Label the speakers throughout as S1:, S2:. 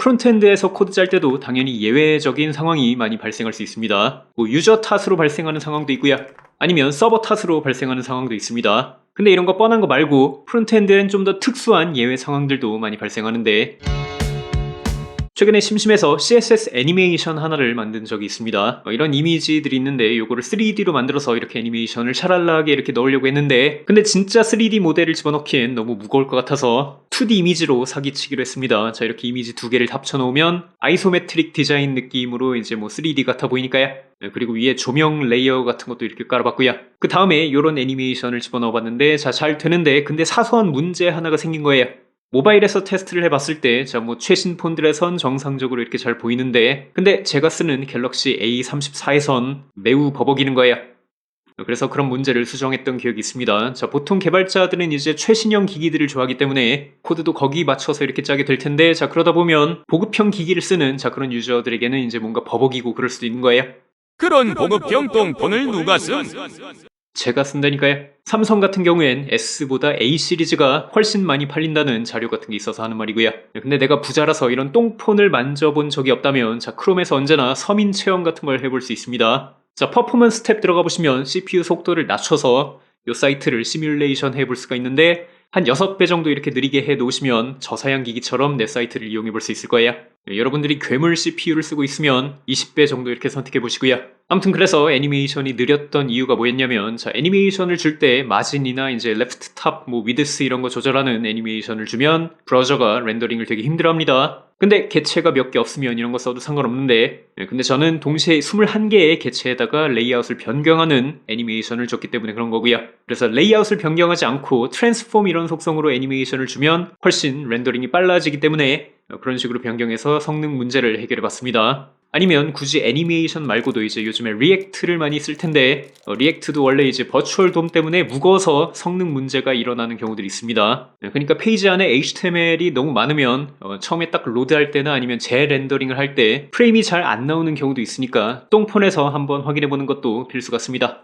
S1: 프론트엔드에서 코드 짤 때도 당연히 예외적인 상황이 많이 발생할 수 있습니다. 뭐 유저 탓으로 발생하는 상황도 있고요. 아니면 서버 탓으로 발생하는 상황도 있습니다. 근데 이런 거 뻔한 거 말고 프론트엔드엔 좀 더 특수한 예외 상황들도 많이 발생하는데 최근에 심심해서 CSS 애니메이션 하나를 만든 적이 있습니다. 어, 이런 이미지들이 있는데 요거를 3D로 만들어서 이렇게 애니메이션을 샤랄라하게 이렇게 넣으려고 했는데 근데 진짜 3D 모델을 집어넣기엔 너무 무거울 것 같아서 2D 이미지로 사기치기로 했습니다. 자 이렇게 이미지 두 개를 합쳐놓으면 아이소메트릭 디자인 느낌으로 이제 뭐 3D 같아 보이니까요. 네, 그리고 위에 조명 레이어 같은 것도 이렇게 깔아봤고요. 그 다음에 이런 애니메이션을 집어넣어봤는데 자 잘 되는데 근데 사소한 문제 하나가 생긴 거예요. 모바일에서 테스트를 해봤을 때, 자, 뭐, 최신 폰들에선 정상적으로 이렇게 잘 보이는데, 근데 제가 쓰는 갤럭시 A34에선 매우 버벅이는 거예요. 그래서 그런 문제를 수정했던 기억이 있습니다. 자, 보통 개발자들은 이제 최신형 기기들을 좋아하기 때문에 코드도 거기 맞춰서 이렇게 짜게 될 텐데, 자, 그러다 보면 보급형 기기를 쓰는 자, 그런 유저들에게는 이제 뭔가 버벅이고 그럴 수도 있는 거예요.
S2: 그런 보급형 똥폰을 누가 쓴?
S1: 제가 쓴다니까요. 삼성 같은 경우엔 S보다 A 시리즈가 훨씬 많이 팔린다는 자료 같은 게 있어서 하는 말이고요. 근데 내가 부자라서 이런 똥폰을 만져본 적이 없다면 자 크롬에서 언제나 서민 체험 같은 걸 해볼 수 있습니다. 자 퍼포먼스 탭 들어가 보시면 CPU 속도를 낮춰서 이 사이트를 시뮬레이션 해볼 수가 있는데 한 6배 정도 이렇게 느리게 해 놓으시면 저사양 기기처럼 내 사이트를 이용해 볼 수 있을 거예요. 네, 여러분들이 괴물 CPU를 쓰고 있으면 20배 정도 이렇게 선택해 보시고요. 아무튼 그래서 애니메이션이 느렸던 이유가 뭐였냐면 자 애니메이션을 줄 때 마진이나 이제 레프트 탑, 뭐 위드스 이런 거 조절하는 애니메이션을 주면 브라우저가 렌더링을 되게 힘들어합니다. 근데 개체가 몇 개 없으면 이런 거 써도 상관없는데 네, 근데 저는 동시에 21개의 개체에다가 레이아웃을 변경하는 애니메이션을 줬기 때문에 그런 거고요. 그래서 레이아웃을 변경하지 않고 트랜스폼 이런 속성으로 애니메이션을 주면 훨씬 렌더링이 빨라지기 때문에 어, 그런 식으로 변경해서 성능 문제를 해결해 봤습니다. 아니면 굳이 애니메이션 말고도 이제 요즘에 리액트를 많이 쓸 텐데 어, 리액트도 원래 이제 버추얼 돔 때문에 무거워서 성능 문제가 일어나는 경우들이 있습니다. 네, 그러니까 페이지 안에 HTML이 너무 많으면 어, 처음에 딱 로드할 때나 아니면 재렌더링을 할 때 프레임이 잘 안 나오는 경우도 있으니까 똥폰에서 한번 확인해 보는 것도 필수 같습니다.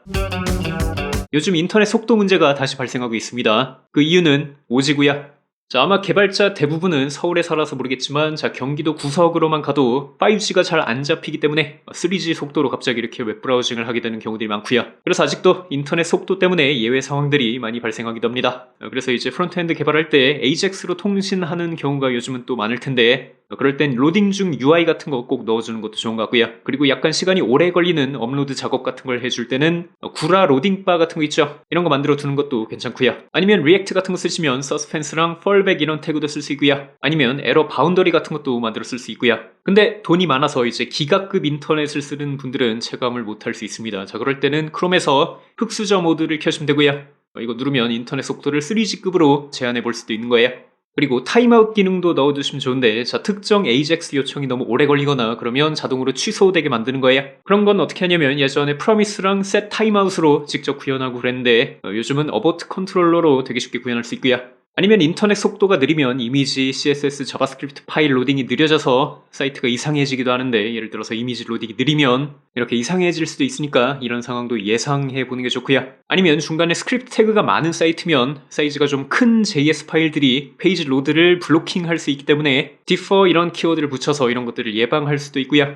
S1: 요즘 인터넷 속도 문제가 다시 발생하고 있습니다. 그 이유는 오지구야. 자, 아마 개발자 대부분은 서울에 살아서 모르겠지만, 자, 경기도 구석으로만 가도 5G가 잘 안 잡히기 때문에 3G 속도로 갑자기 이렇게 웹브라우징을 하게 되는 경우들이 많고요. 그래서 아직도 인터넷 속도 때문에 예외 상황들이 많이 발생하기도 합니다. 어, 그래서 이제 프론트엔드 개발할 때 AJAX로 통신하는 경우가 요즘은 또 많을 텐데, 어, 그럴 땐 로딩 중 UI 같은 거 꼭 넣어주는 것도 좋은 것 같고요. 그리고 약간 시간이 오래 걸리는 업로드 작업 같은 걸 해줄 때는 어, 구라 로딩바 같은 거 있죠? 이런 거 만들어 두는 것도 괜찮고요. 아니면 리액트 같은 거 쓰시면 서스펜스랑 펄백 이런 태그도 쓸 수 있고요. 아니면 에러 바운더리 같은 것도 만들어 쓸 수 있고요. 근데 돈이 많아서 이제 기가급 인터넷을 쓰는 분들은 체감을 못할 수 있습니다. 자, 그럴 때는 크롬에서 흑수저 모드를 켜시면 되고요. 어, 이거 누르면 인터넷 속도를 3G급으로 제한해 볼 수도 있는 거예요. 그리고 타임아웃 기능도 넣어두시면 좋은데 자 특정 AJAX 요청이 너무 오래 걸리거나 그러면 자동으로 취소되게 만드는 거예요. 그런 건 어떻게 하냐면 예전에 프로미스랑 셋 타임아웃으로 직접 구현하고 그랬는데 어, 요즘은 어버트 컨트롤러로 되게 쉽게 구현할 수 있고요. 아니면 인터넷 속도가 느리면 이미지, CSS, 자바스크립트 파일 로딩이 느려져서 사이트가 이상해지기도 하는데 예를 들어서 이미지 로딩이 느리면 이렇게 이상해질 수도 있으니까 이런 상황도 예상해 보는 게 좋고요. 아니면 중간에 스크립트 태그가 많은 사이트면 사이즈가 좀 큰 JS 파일들이 페이지 로드를 블로킹할 수 있기 때문에 differ 이런 키워드를 붙여서 이런 것들을 예방할 수도 있고요.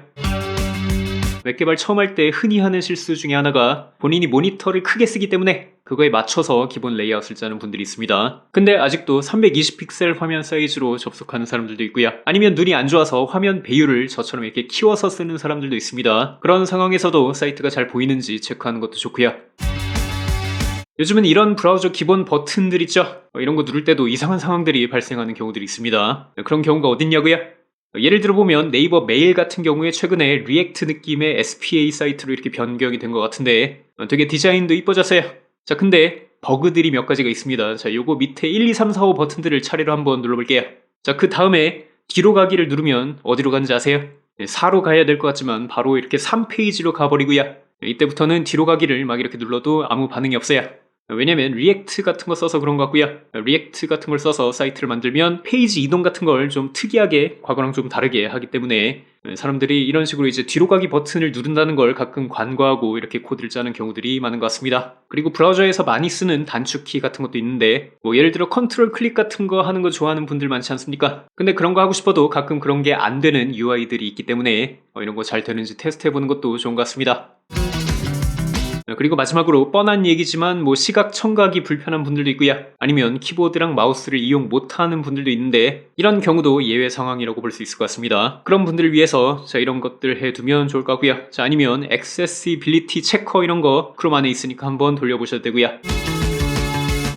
S1: 웹 개발 처음 할 때 흔히 하는 실수 중에 하나가 본인이 모니터를 크게 쓰기 때문에 그거에 맞춰서 기본 레이아웃을 짜는 분들이 있습니다. 근데 아직도 320픽셀 화면 사이즈로 접속하는 사람들도 있고요. 아니면 눈이 안 좋아서 화면 배율을 저처럼 이렇게 키워서 쓰는 사람들도 있습니다. 그런 상황에서도 사이트가 잘 보이는지 체크하는 것도 좋고요. 요즘은 이런 브라우저 기본 버튼들 있죠? 어, 이런 거 누를 때도 이상한 상황들이 발생하는 경우들이 있습니다. 그런 경우가 어딨냐고요? 예를 들어 보면 네이버 메일 같은 경우에 최근에 리액트 느낌의 SPA 사이트로 이렇게 변경이 된 것 같은데 어, 되게 디자인도 이뻐졌어요. 자, 근데 버그들이 몇 가지가 있습니다. 자, 요거 밑에 1, 2, 3, 4, 5 버튼들을 차례로 한번 눌러볼게요. 자, 그 다음에 뒤로 가기를 누르면 어디로 가는지 아세요? 네, 4로 가야 될 것 같지만 바로 이렇게 3페이지로 가버리고요. 네, 이때부터는 뒤로 가기를 막 이렇게 눌러도 아무 반응이 없어요. 왜냐면 리액트 같은 거 써서 그런 것 같고요. 리액트 같은 걸 써서 사이트를 만들면 페이지 이동 같은 걸 좀 특이하게 과거랑 좀 다르게 하기 때문에 사람들이 이런 식으로 이제 뒤로 가기 버튼을 누른다는 걸 가끔 관과하고 이렇게 코드를 짜는 경우들이 많은 것 같습니다. 그리고 브라우저에서 많이 쓰는 단축키 같은 것도 있는데 뭐 예를 들어 컨트롤 클릭 같은 거 하는 거 좋아하는 분들 많지 않습니까? 근데 그런 거 하고 싶어도 가끔 그런 게 안 되는 UI들이 있기 때문에 어, 이런 거 잘 되는지 테스트 해보는 것도 좋은 것 같습니다. 어, 그리고 마지막으로 뻔한 얘기지만 뭐 시각 청각이 불편한 분들도 있고요. 아니면 키보드랑 마우스를 이용 못하는 분들도 있는데 이런 경우도 예외 상황이라고 볼 수 있을 것 같습니다. 그런 분들을 위해서 자 이런 것들 해두면 좋을 것 같고요. 자 아니면 액세시빌리티 체커 이런 거 크롬 안에 있으니까 한번 돌려보셔도 되고요.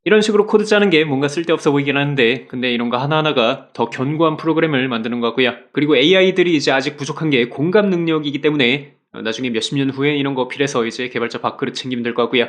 S1: 이런 식으로 코드 짜는 게 뭔가 쓸데없어 보이긴 하는데 근데 이런 거 하나하나가 더 견고한 프로그램을 만드는 것 같고요. 그리고 AI들이 이제 아직 부족한 게 공감 능력이기 때문에 어, 나중에 몇십 년 후에 이런 거 필해서 이제 개발자 밥그릇 챙기면 될것 같고요.